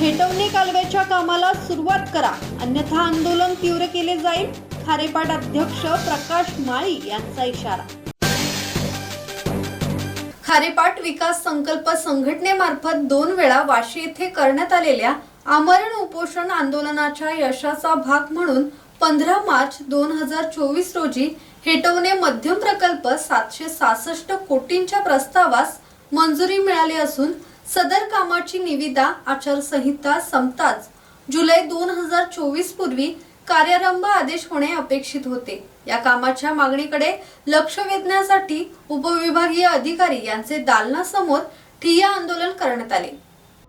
हेटवणे कालव्याच्या कामाला सुरुवात करा. अन्यथा आंदोलन तीव्र केले जाईल. खारेपाट अध्यक्ष प्रकाश माळी यांचा इशारा. खारेपाट विकास संकल्प संघटनेमार्फत दोन वेळा वाशी येथे करण्यात आलेल्या आमरण उपोषण आंदोलनाच्या यशाचा भाग म्हणून पंधरा मार्च दोन हजार चोवीस रोजी हेटवणे मध्यम प्रकल्प सातशे सहासष्ट कोटींच्या प्रस्तावास मंजुरी मिळाली असून सदर कामाची निविदा आचारसंहिता संपताच जुलै दोन हजार चोवीस पूर्वी कार्यारंभ आदेश होणे अपेक्षित होते. या कामाच्या मागणीकडे लक्ष वेधण्यासाठी उपविभागीय अधिकारी यांचे दालनासमोर ठिय्या आंदोलन करण्यात आले.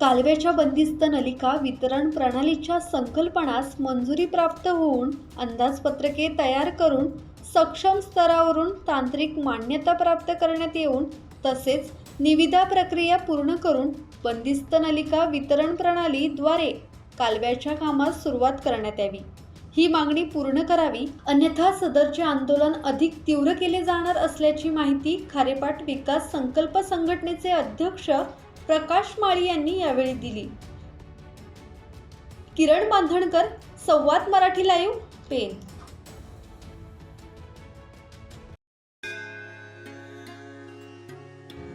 कालव्याच्या बंदिस्त नलिका वितरण प्रणालीच्या संकल्पनास मंजुरी प्राप्त होऊन अंदाजपत्रके तयार करून सक्षम स्तरावरून तांत्रिक मान्यता प्राप्त करण्यात येऊन तसेच निविदा प्रक्रिया पूर्ण करून बंदिस्त नलिका वितरण प्रणालीद्वारे कालव्याच्या कामास सुरुवात करण्यात यावी. ही मागणी पूर्ण करावी अन्यथा सदरचे आंदोलन अधिक तीव्र केले जाणार असल्याची माहिती खारेपाट विकास संकल्प संघटनेचे अध्यक्ष प्रकाश माळी यांनी यावेळी दिली. किरण बांधणकर संवाद मराठी लाईव्ह पेन.